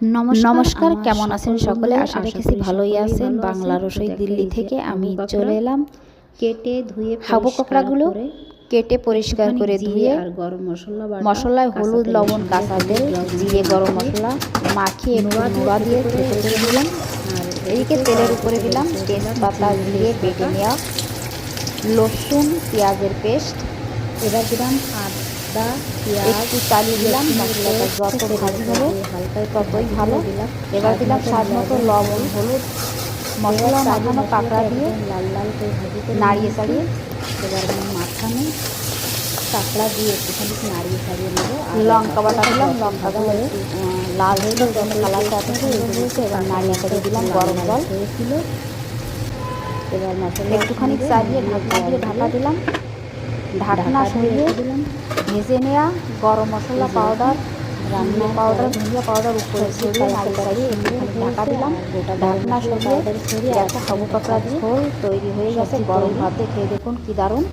নমস্কার কেমন আছেন সকলে আশা রেখেছি ভালোই আছেন। বাংলা রসই দিল্লি থেকে আমি চলে এলাম। কেটে ধুয়ে হাবু কাঁকড়াগুলো কেটে পরিষ্কার করে ধুয়ে গরম মশলা মশলায় হলুদ লবণ কাঁচা তেল জিরে গরম মশলা মাখিয়ে একটু নুড়া দিয়ে থেতে করে দিলাম। আর এদিকে তেলের উপরে দিলাম তেজপাতা দিয়ে বেটে নেওয়া রসুন পেঁয়াজের পেস্ট। এবার দিলাম আদা। পেঁয়াজ একটু চালিয়ে দিলাম মশলাটা যত ভাজি হবে হালকা ততই ভালো। এবার দিলাম স্বাদ মতো লবণ হলুদ মশলা মাখানো কাঁকড়া দিয়ে লাল লাল করে ভাজি নাড়িয়ে চাড়িয়ে। এবার মাখানো কাঁকড়া দিয়ে একটুখানি নাড়িয়ে ছাড়িয়ে নেব। লঙ্কা বাটা দিলাম লঙ্কা আহ, লাল হয়ে গেলে যেন কালারটা এত হয়েছে এবার নাড়িয়ে চাড়িয়ে দিলাম গরম জল। হয়েছিল এবার মশলা একটুখানি চালিয়ে ঢাকনা দিয়ে ঢাকা দিলাম। ঢাকনা সরিয়ে দিলাম। ভেজে নেওয়া গরম মশলা পাউডার রান্না পাউডার ধনিয়া পাউডার উপরে ছড়িয়ে নাড়ি চাড়িয়ে ঢাকা দিলাম। ঢাকনা সরিয়ে একটা সাবু কাঁকড়া দিয়ে তৈরি হয়ে গেছে গরম ভাতে খেয়ে দেখুন কী দারুণ।